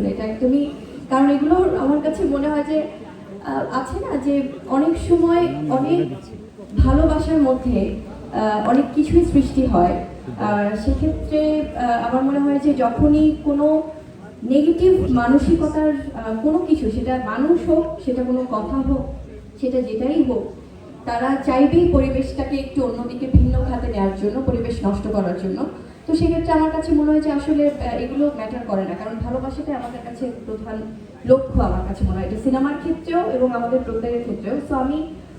আসলে এটা একদমই, কারণ এগুলো আমার কাছে মনে হয় যে আছে না যে অনেক সময় অনেক ভালোবাসার মধ্যে অনেক কিছুই সৃষ্টি হয়। আর সেক্ষেত্রে আমার মনে হয় যে যখনই কোনো নেগেটিভ মানসিকতার কোনো কিছু, সেটা মানুষ হোক, সেটা কোনো কথা হোক, সেটা যেটাই হোক, তারা চাইবেই পরিবেশটাকে একটু অন্যদিকে ভিন্ন খাতে নেওয়ার জন্য, পরিবেশ নষ্ট করার জন্য। তো সেক্ষেত্রে আমার কাছে মনে হয় যে আসলে এগুলো ম্যাটার করে না। কারণ ভালোবাসাটাই আমাদের কাছে প্রধান লক্ষ্য আমার কাছে মনে হয়। এটা সিনেমার ক্ষেত্রেও এবং আমাদের প্রত্যেকের ক্ষেত্রেও। সো আমি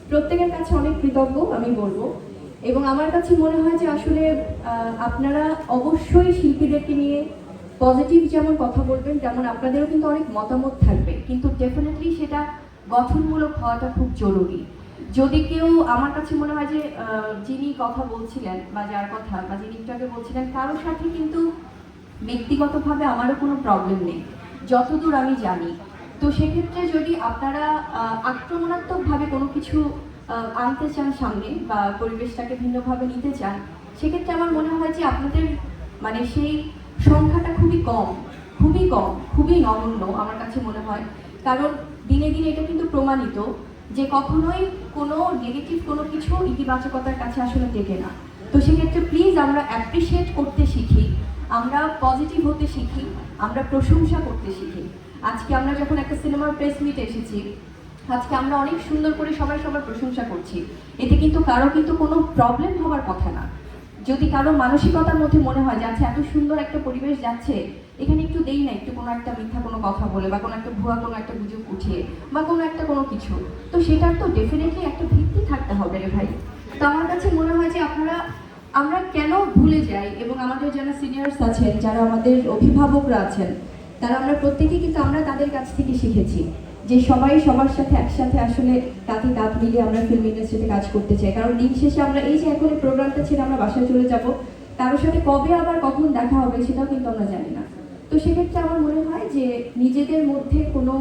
প্রত্যেকের কাছে অনেক কৃতজ্ঞ, আমি বলব। এবং আমার কাছে মনে হয় যে আসলে আপনারা অবশ্যই শিল্পীদেরকে নিয়ে পজিটিভ যেমন কথা বলবেন, তেমন আপনাদেরও কিন্তু অনেক মতামত থাকবে। কিন্তু ডেফিনেটলি সেটা গঠনমূলক হওয়াটা খুব জরুরি। যদি কেউ আমার কাছে মনে হয় যে যিনি কথা বলছিলেন বা যার কথা বা যিনি একটু বলছিলেন কারোর সাথে কিন্তু ব্যক্তিগতভাবে আমারও কোনো প্রবলেম নেই। যতদূর আমি জানি। তো সেক্ষেত্রে যদি আপনারা আক্রমণাত্মকভাবে কোনো কিছু আনতে চান সামনে বা পরিবেশটাকে ভিন্নভাবে নিতে চান, সেক্ষেত্রে আমার মনে হয় যে আপনাদের মানে সেই সংখ্যাটা খুবই কম খুবই কম, খুবই নগণ্য আমার কাছে মনে হয়। কারণ দিনে দিনে এটা কিন্তু প্রমাণিত। যে কখনোই কোনো নেগেটিভ কোনো কিছু ইতিবাচকতার কাছে আসলে টেকে না। তো সেক্ষেত্রে প্লিজ আমরা অ্যাপ্রিসিয়েট করতে শিখি, আমরা পজিটিভ হতে শিখি, আমরা প্রশংসা করতে শিখি। আজকে আমরা যখন একটা সিনেমার প্রেস মিট এসেছি, আজকে আমরা অনেক সুন্দর করে সবাই সবার প্রশংসা করছি। এতে কিন্তু কারও কিন্তু কোনো প্রবলেম হওয়ার কথা না। যদি কারও মানসিকতার মধ্যে মনে হয় যে আচ্ছা এত সুন্দর একটা পরিবেশ যাচ্ছে এখানে একটু দেই না একটু কোনো একটা মিথ্যা কোনো কথা বলে বা কোনো একটা ভুয়া কোনো একটা গুজব উঠিয়ে বা কোনো একটা কোনো কিছু। তো সেটার তো ডেফিনেটলি একটা ভিত্তি থাকতে হবে রে ভাই। তো আমার কাছে মনে হয় যে আপনারা, আমরা কেন ভুলে যাই এবং আমাদের যারা সিনিয়র্স আছেন, যারা আমাদের অভিভাবকরা আছেন, তারা আমরা প্রত্যেকেই কিন্তু আমরা তাদের কাছ থেকে শিখেছি যে সবাই সবার সাথে একসাথে আসলে কাঁধে কাঁধ মিলিয়ে আমরা ফিল্ম ইন্ডাস্ট্রিতে কাজ করতে চাই। কারণ দিন শেষে আমরা এই যে এখন প্রোগ্রামটা ছেড়ে আমরা বাসায় চলে যাব কারোর সাথে কবে আবার কখন দেখা হবে সেটাও কিন্তু আমরা জানি না। তো সেক্ষেত্রে আমার মনে হয় যে নিজেদের মধ্যে কোনো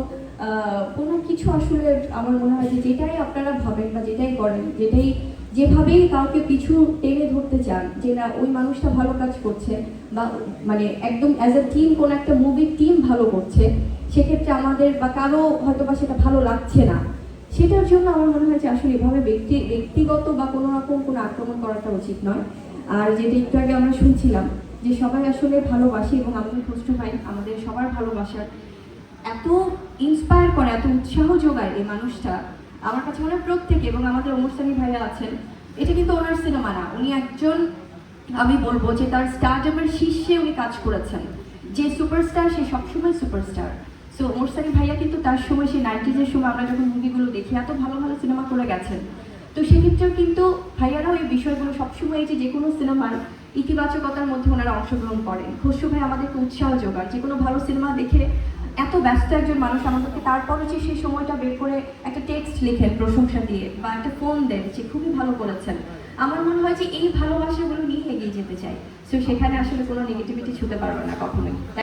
কোনো কিছু আসলে আমার মনে হয় যে যেটাই আপনারা ভাবেন বা যেটাই করেন, যেটাই, যেভাবেই কাউকে পিছু টেনে ধরতে চান যে না, ওই মানুষটা ভালো কাজ করছে বা মানে একদম অ্যাজ এ টিম কোনো একটা মুভির টিম ভালো করছে, সেক্ষেত্রে আমাদের বা কারও হয়তো বা সেটা ভালো লাগছে না। সেটার জন্য আমার মনে হয় যে আসলে এভাবে ব্যক্তি, ব্যক্তিগত বা কোনো রকম কোনো আক্রমণ করাটা উচিত নয়। আর যেটা একটু আগে আমরা শুনছিলাম যে সবাই আসলে ভালোবাসি এবং আমাদের খুশটু ভাই আমাদের সবার ভালোবাসার, এত ইন্সপায়ার করে, এত উৎসাহ যোগায় এই মানুষটা, আমার কাছে মনে হয় প্রত্যেকে এবং আমাদের অনুষ্ঠানী ভাইয়া আছেন, এটা কিন্তু ওনার সিনেমা না। উনি একজন, আমি বলব যে তার স্টারডামের শীর্ষে উনি কাজ করেছেন। যে সুপারস্টার সে সবসময় সুপারস্টার সো মোরসানি ভাইয়া কিন্তু তার সময় সেই নাইনটিজের সময় আমরা যখন মুভিগুলো দেখি, এত ভালো ভালো সিনেমা করে গেছেন। তো সেক্ষেত্রেও কিন্তু ভাইয়ারাও এই বিষয়গুলো সবসময় যে যে কোনো সিনেমার ইতিবাচকতার মধ্যে ওনারা অংশগ্রহণ করেন। খসরু ভাই আমাদেরকে উৎসাহ যোগান, যে কোনো ভালো সিনেমা দেখে এত ব্যস্ত একজন মানুষ আমাদেরকে তারপরে যে সেই সময়টা বের করে একটা টেক্সট লিখেন প্রশংসা দিয়ে বা একটা ফোন দেন যে খুবই ভালো করেছেন। আমার মনে হয় যে এই ভালোবাসাগুলো নিয়ে এগিয়ে যেতে চাই। সো সেখানে আসলে কোনো নেগেটিভিটি ছুতে পারবে না কখনোই।